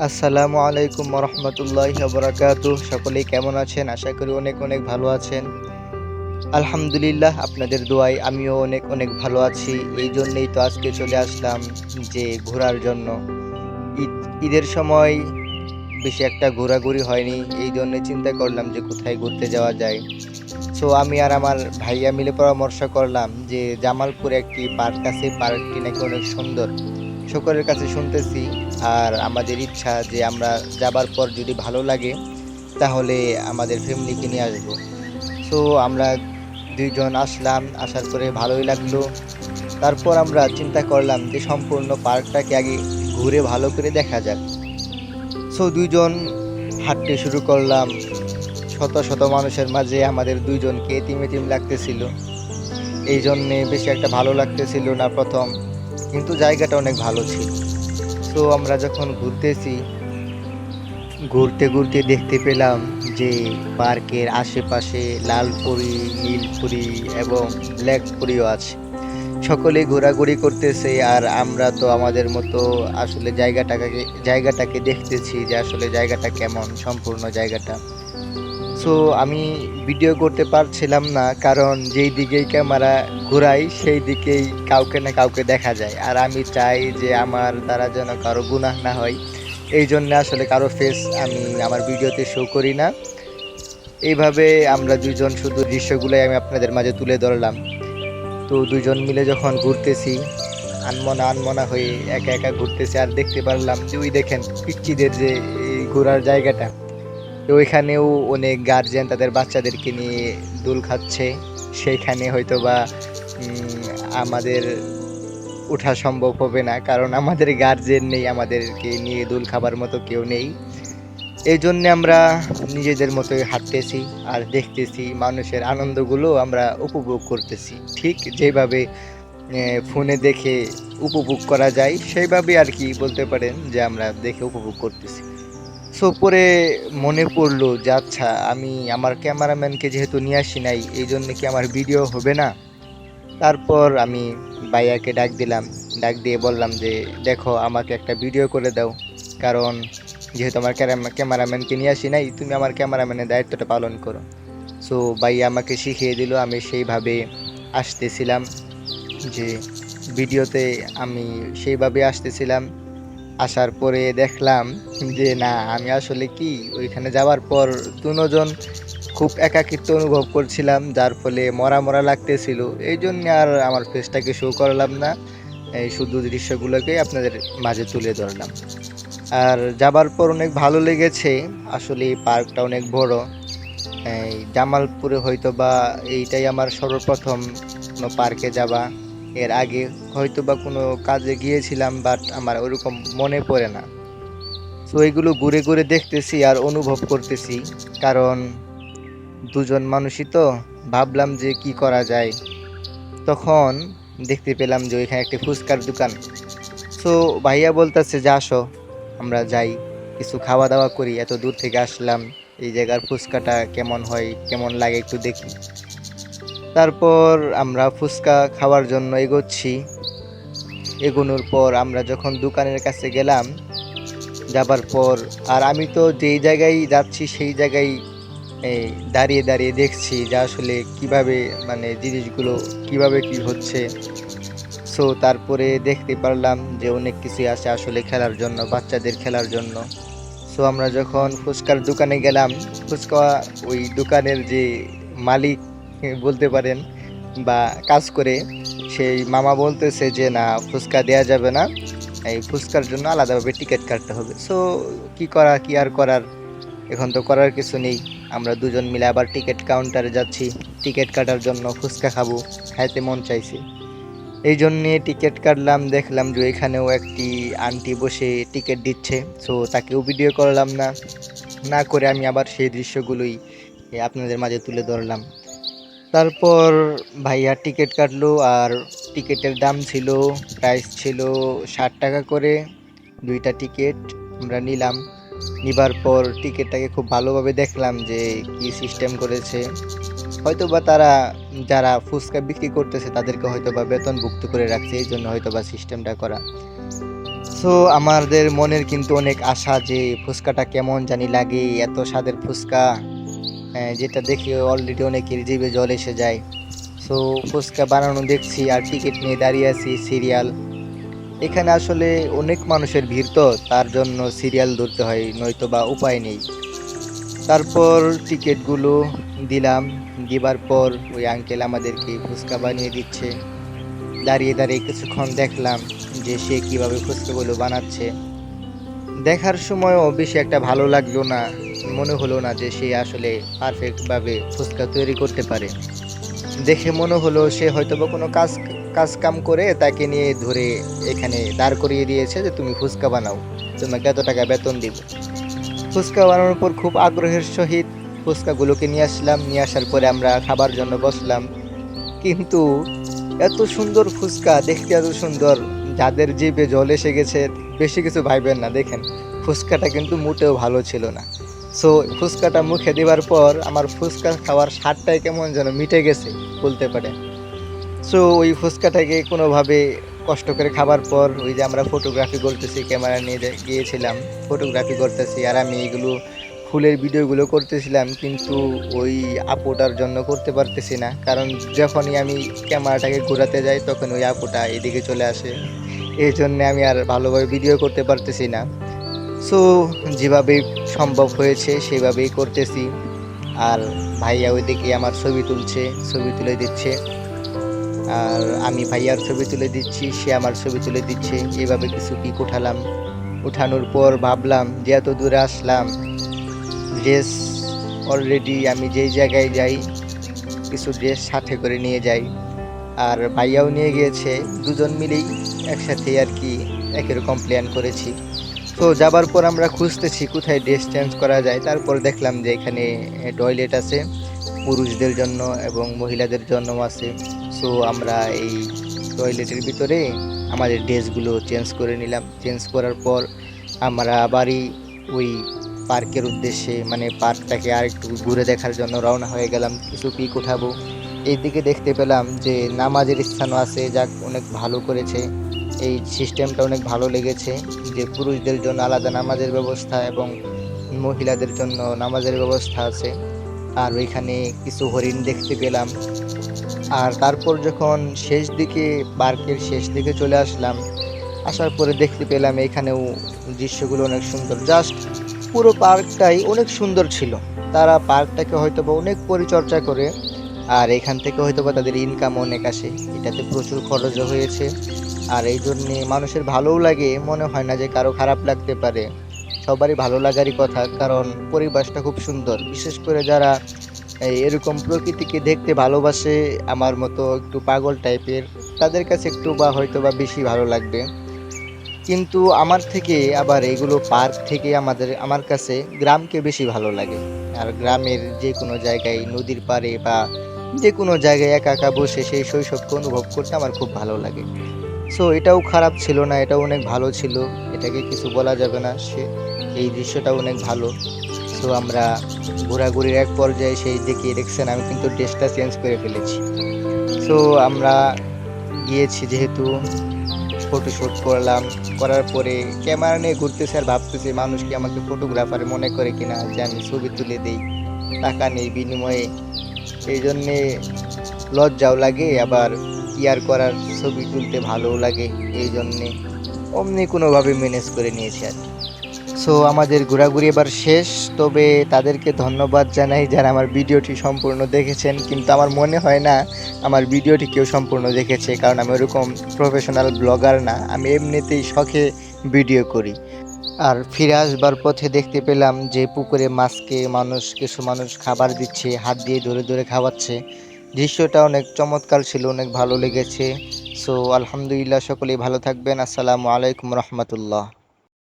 আসসালামু আলাইকুম রহমতুল্লাহ বরাকাতু সকলেই কেমন আছেন? আশা করি অনেক অনেক ভালো আছেন। আলহামদুলিল্লাহ, আপনাদের দোয়ায় আমিও অনেক অনেক ভালো আছি। এই জন্যেই তো আজকে চলে আসলাম যে ঘোরার জন্য। ঈদ, ঈদের সময় বেশি একটা ঘোরাঘুরি হয়নি। এই জন্য চিন্তা করলাম যে কোথায় ঘুরতে যাওয়া যায়। সো, আমি আর আমার ভাইয়া মিলে পরামর্শ করলাম যে জামালপুরে একটি পার্ক আছে। পার্কটি নাকি অনেক সুন্দর। সকলের কাছে শুনতেছি আর আমাদের ইচ্ছা যে আমরা যাবার পর যদি ভালো লাগে, তাহলে আমাদের ফ্যামিলিকে নিয়ে আসব। সো আমরা দুইজন আসলাম, আসার পরে ভালোই লাগল। তারপর আমরা চিন্তা করলাম যে সম্পূর্ণ পার্কটাকে আগে ঘুরে ভালো করে দেখা যাক। সো দুইজন হাঁটতে শুরু করলাম। শত শত মানুষের মাঝে আমাদের দুইজনকে এতিম এতিম লাগতেছিল। এই জন্যে বেশি একটা ভালো লাগতেছিল না প্রথম। কিন্তু জায়গাটা অনেক ভালো ছিল। তো আমরা যখন ঘুরতেছি, ঘুরতে ঘুরতে দেখতে পেলাম যে পার্কের আশেপাশে লালপুরি, নীলপুরি এবং ব্ল্যাকপুরিও আছে। সকলে ঘোরাঘুরি করতেছে আর আমরা তো আমাদের মতো আসলে জায়গাটাকে জায়গাটাকে দেখতেছি যে আসলে জায়গাটা কেমন, সম্পূর্ণ জায়গাটা। সো আমি ভিডিও করতে পারছিলাম না, কারণ যেই দিকেই ক্যামেরা ঘুরাই, সেই দিকেই কাউকে না কাউকে দেখা যায়। আর আমি চাই যে আমার দ্বারা যেন কারও গুনাহ না হয়। এই জন্য আসলে কারও ফেস আমি আমার ভিডিওতে শো করি না। এইভাবে আমরা দুইজন শুধু দৃশ্যগুলোই আমি আপনাদের মাঝে তুলে ধরলাম। তো দুজন মিলে যখন ঘুরতেছি, আনমনা আনমনা হয়ে একা একা ঘুরতেছি, আর দেখতে পারলাম যে ওই দেখেন পিচ্চিদের যে এই ঘোরার জায়গাটা। ওইখানেও অনেক গার্জেন তাদের বাচ্চাদেরকে নিয়ে দোল খাচ্ছে। সেইখানে হয়তো বা আমাদের ওঠা সম্ভব হবে না, কারণ আমাদের গার্জেন নেই, আমাদেরকে নিয়ে দোল খাবার মতো কেউ নেই। এই জন্যে আমরা নিজেদের মতোই হাঁটতেছি আর দেখতেছি মানুষের আনন্দগুলো আমরা উপভোগ করতেছি। ঠিক যেভাবে ফোনে দেখে উপভোগ করা যায়, সেইভাবে আর কি বলতে পারেন যে আমরা দেখে উপভোগ করতেছি। সো পরে মনে পড়ল যে আচ্ছা আমি আমার ক্যামেরাম্যানকে যেহেতু নিয়ে আসি নাই, এই জন্য কি আমার ভিডিও হবে না? তারপর আমি ভাইয়াকে ডাক দিলাম। ডাক দিয়ে বললাম যে, দেখো, আমাকে একটা ভিডিও করে দাও। কারণ যেহেতু আমার ক্যামেরাম্যানকে নিয়ে আসি নাই, তুমি আমার ক্যামেরাম্যানের দায়িত্বটা পালন করো। সো ভাইয়া আমাকে শিখিয়ে দিল, আমি সেইভাবে আসতেছিলাম যে, ভিডিওতে আমি সেইভাবে আসতেছিলাম। আসার পরে দেখলাম যে, না, আমি আসলে কি? ওইখানে যাওয়ার পর দুজন খুব একাকিত্ব অনুভব করছিলাম, যার ফলে মরা মরা লাগতেছিল। এই জন্য আর আমার ফেসটাকে শো করলাম না। এই শুধু দৃশ্যগুলোকে আপনাদের মাঝে তুলে ধরলাম। আর যাবার পর অনেক ভালো লেগেছে। আসলে এই পার্কটা অনেক বড়। এই জামালপুরে হয়তো বা এইটাই আমার সর্বপ্রথম কোনো পার্কে যাবা এর আগে হয়তো বা কোনো কাজে গিয়েছিলাম বাট আমার ওরকম মনে পড়ে না। তো এগুলো ঘুরে ঘুরে দেখতেছি আর অনুভব করতেছি। কারণ দুজন মানুষই তো, ভাবলাম যে কি করা যায়। তখন দেখতে পেলাম যে ওইখানে একটি ফুচকার দোকান। সো ভাইয়া বলতেছে, যে আসো, আমরা যাই। কিছু খাওয়া দাওয়া করি, এত দূর থেকে আসলাম। এই জায়গার ফুচকাটা কেমন হয়, কেমন লাগে একটু দেখি। তারপর আমরা ফুচকা খাওয়ার জন্য এগোচ্ছি। এগোনোর পর আমরা যখন দোকানের কাছে গেলাম, যাবার পর, আর আমি তো যেই জায়গায় যাচ্ছি সেই জায়গায় দাঁড়িয়ে দাঁড়িয়ে দেখছি যে আসলে কীভাবে মানে জিনিসগুলো কীভাবে কি হচ্ছে। সো তারপরে দেখতে পারলাম যে অনেক কিছুই আছে আসলে খেলার জন্য, বাচ্চাদের খেলার জন্য। সো আমরা যখন ফুচকার দোকানে গেলাম, ফুচকা ওই দোকানের যে মালিক বলতে পারেন বা কাজ করে, সেই মামা বলতেছে যে, না, ফুচকা দেওয়া যাবে না। এই ফুচকার জন্য আলাদাভাবে টিকিট কাটতে হবে। সো কি করা কি আর করার? এখন তো করার কিছু নেই। আমরা দুজন মিলে আবার টিকিট কাউন্টারে যাচ্ছি। টিকিট কাটার জন্য ফুচকা খাব, খাইতে মন চাইছে। এই জন্যে টিকিট কাটলাম, দেখলাম যে এখানেও একটি আন্টি বসে টিকিট দিচ্ছে। সো তাকেও ভিডিও করলাম না। না করে আমি আবার সেই দৃশ্যগুলোই আপনাদের মাঝে তুলে ধরলাম। তারপর ভাইয়া টিকিট কাটলো আর টিকিটের দাম ছিল প্রাইস ছিল ষাট টাকা করে। দুইটা টিকিট আমরা নিলাম। নিবার পর টিকিটটাকে খুব ভালোভাবে দেখলাম যে কি সিস্টেম করেছে। হয়তো বা তারা যারা ফুচকা বিক্রি করতেছে তাদেরকে হয়তো বা বেতন বেতনভুক্ত করে রাখছে, এই জন্য হয়তো বা সিস্টেমটা করা। সো আমাদের মনের কিন্তু অনেক আশা যে ফুচকাটা কেমন জানি লাগে, এত স্বাদের ফুচকা। যেটা দেখে অলরেডি অনেকের জিভে জল এসে যায়। সো ফুচকা বানানো দেখছি আর টিকিট নিয়ে দাঁড়িয়ে আছি সিরিয়াল এখানে আসলে অনেক মানুষের ভিড় তো, তার জন্য সিরিয়াল ধরতে হয়, নয়তো বা উপায় নেই। তারপর টিকিটগুলো দিলাম, দিবার পর ওই আঙ্কেল আমাদেরকে ফুচকা বানিয়ে দিচ্ছে। দাঁড়িয়ে দাঁড়িয়ে কিছুক্ষণ দেখলাম যে সে কীভাবে ফুচকাগুলো বানাচ্ছে। দেখার সময়ও বেশি একটা ভালো লাগল না। মনে হলো না যে সে আসলে পারফেক্টভাবে ফুচকা তৈরি করতে পারে। দেখে মনে হলো সে হয়তো বা কোনো কাজ কাজ কাম করে তাকে নিয়ে ধরে এখানে দাঁড় করিয়ে দিয়েছে যে তুমি ফুচকা বানাও, তোমাকে এত টাকা বেতন দিব। ফুচকা বানানোর পর খুব আগ্রহের সহিত ফুচকাগুলোকে নিয়ে আসলাম, নিয়ে আসার পরে আমরা খাবার জন্য বসলাম। কিন্তু এত সুন্দর ফুচকা, দেখতে এত সুন্দর, যাদের জিভে জল এসে গেছে, বেশি কিছু ভাইবেন না, দেখেন। ফুচকাটা কিন্তু মোটেও ভালো ছিল না। সো ফুচকাটা মুখে দেওয়ার পর আমার ফুচকা খাওয়ার স্বাদটাই কেমন যেন মিটে গেছে, বলতে পারে। সো ওই ফুচকাটাকে কোনোভাবে কষ্ট করে খাবার পর ওই যে আমরা ফটোগ্রাফি করতেছি ক্যামেরা নিয়ে গিয়েছিলাম ফটোগ্রাফি করতেছি, আর আমি এগুলো ফুলের ভিডিওগুলো করতেছিলাম, কিন্তু ওই আপুটার জন্য করতে পারতেছি না। কারণ যখনই আমি ক্যামেরাটাকে ঘোরাতে যাই, তখন ওই আপুটা এদিকে চলে আসে। এই জন্যে আমি আর ভালোভাবে ভিডিও করতে পারতেছি না। সো যেভাবে সম্ভব হয়েছে, সেভাবেই করতেছি। আর ভাইয়া ওই ওইদিকে আমার ছবি তুলছে, ছবি তুলে দিচ্ছে। আর আমি ভাইয়ার ছবি তুলে দিচ্ছি, সে আমার ছবি তুলে দিচ্ছে। এইভাবে কিছু পিক উঠালাম? উঠানোর পর ভাবলাম যে এত দূরে আসলাম। ড্রেস অলরেডি আমি যেই জায়গায় যাই, কিছু ড্রেস সাথে করে নিয়ে যাই। আর ভাইয়াও নিয়ে গিয়েছে, দুজন মিলেই একসাথে আর কি একই রকম প্ল্যান করেছি। তো যাবার পর আমরা খুঁজতেছি কোথায় ড্রেস চেঞ্জ করা যায়। তারপর দেখলাম যে এখানে টয়লেট আছে, পুরুষদের জন্য এবং মহিলাদের জন্য আছে। সো আমরা এই টয়লেটের ভিতরে আমাদের ড্রেসগুলো চেঞ্জ করে নিলাম। চেঞ্জ করার পর আমরা আবারই ওই পার্কের উদ্দেশ্যে মানে পার্কটাকে আর একটু ঘুরে দেখার জন্য রওনা হয়ে গেলাম। কিছু পিক উঠাবো। এইদিকে দেখতে পেলাম যে নামাজের স্থানও আছে, যাক অনেক ভালো করেছে। এই সিস্টেমটা অনেক ভালো লেগেছে যে পুরুষদের জন্য আলাদা নামাজের ব্যবস্থা এবং মহিলাদের জন্য নামাজের ব্যবস্থা আছে। আর ওইখানে কিছু হরিণ দেখতে পেলাম। আর তারপর যখন শেষ দিকে, পার্কের শেষ দিকে চলে আসলাম, আসার পরে দেখতে পেলাম এখানেও দৃশ্যগুলো অনেক সুন্দর। জাস্ট পুরো পার্কটাই অনেক সুন্দর ছিল। তারা পার্কটাকে হয়তো বা অনেক পরিচর্যা করে, আর এখান থেকে হয়তো বা তাদের ইনকাম অনেক আসে। এটাতে প্রচুর খরচও হয়েছে। আর এই জন্যে মানুষের ভালোও লাগে, মনে হয় না যে কারও খারাপ লাগতে পারে। সবারই ভালো লাগারই কথা, কারণ পরিবেশটা খুব সুন্দর। বিশেষ করে যারা এরকম প্রকৃতিকে দেখতে ভালোবাসে, আমার মতো একটু পাগল টাইপের, তাদের কাছে একটু বা হয়তো বা বেশি ভালো লাগবে। কিন্তু আমার থেকে আবার এগুলো পার্ক থেকে আমাদের, আমার কাছে গ্রামকে বেশি ভালো লাগে। আর গ্রামের যে কোনো জায়গায়, নদীর পাড়ে বা যে কোনো জায়গায় একা একা বসে সেই শৈশবকে অনুভব করতে আমার খুব ভালো লাগে। সো এটাও খারাপ ছিল না, এটাও অনেক ভালো ছিল। এটাকে কিছু বলা যাবে না, সে, এই দৃশ্যটাও অনেক ভালো। সো আমরা ঘোরাঘুরির এক পর্যায়ে সেই দেখে দেখছেন, আমি কিন্তু ড্রেসটা চেঞ্জ করে ফেলেছি। সো আমরা গিয়েছি যেহেতু ফটোশ্যুট করলাম, করার পরে ক্যামেরা নিয়ে ঘুরতেছি আর ভাবতেছি, মানুষ কি আমাকে ফটোগ্রাফার মনে করে কিনা, যে আমি ছবি তুলে দিই, টাকা নেই বিনিময়ে। এই জন্যে লজ্জাও লাগে, আবার ইয়ার করার ছবি তুলতে ভালোও লাগে, এই জন্যে অমনি কোনোভাবে ম্যানেজ করে নিয়েছি আর সো আমাদের ঘোরাঘুরি এবার শেষ, তবে তাদেরকে ধন্যবাদ জানাই যারা আমার ভিডিওটি সম্পূর্ণ দেখেছেন, কিন্তু আমার মনে হয় না আমার ভিডিওটি কেউ সম্পূর্ণ দেখেছে, কারণ আমি ওরকম প্রফেশনাল ব্লগার না, আমি এমনিতেই শখে ভিডিও করি। আর ফিরে আসবার পথে দেখতে পেলাম যে পুকুরে মাছকে মানুষ, কিছু মানুষ খাবার দিচ্ছে, হাত দিয়ে ধরে ধরে খাওয়াচ্ছে। দৃশ্যটা অনেক চমৎকার ছিল, অনেক ভালো লেগেছে। সো আলহামদুলিল্লাহ, সকলেই ভালো থাকবেন। আসসালামু আলাইকুম রহমতুল্লাহ।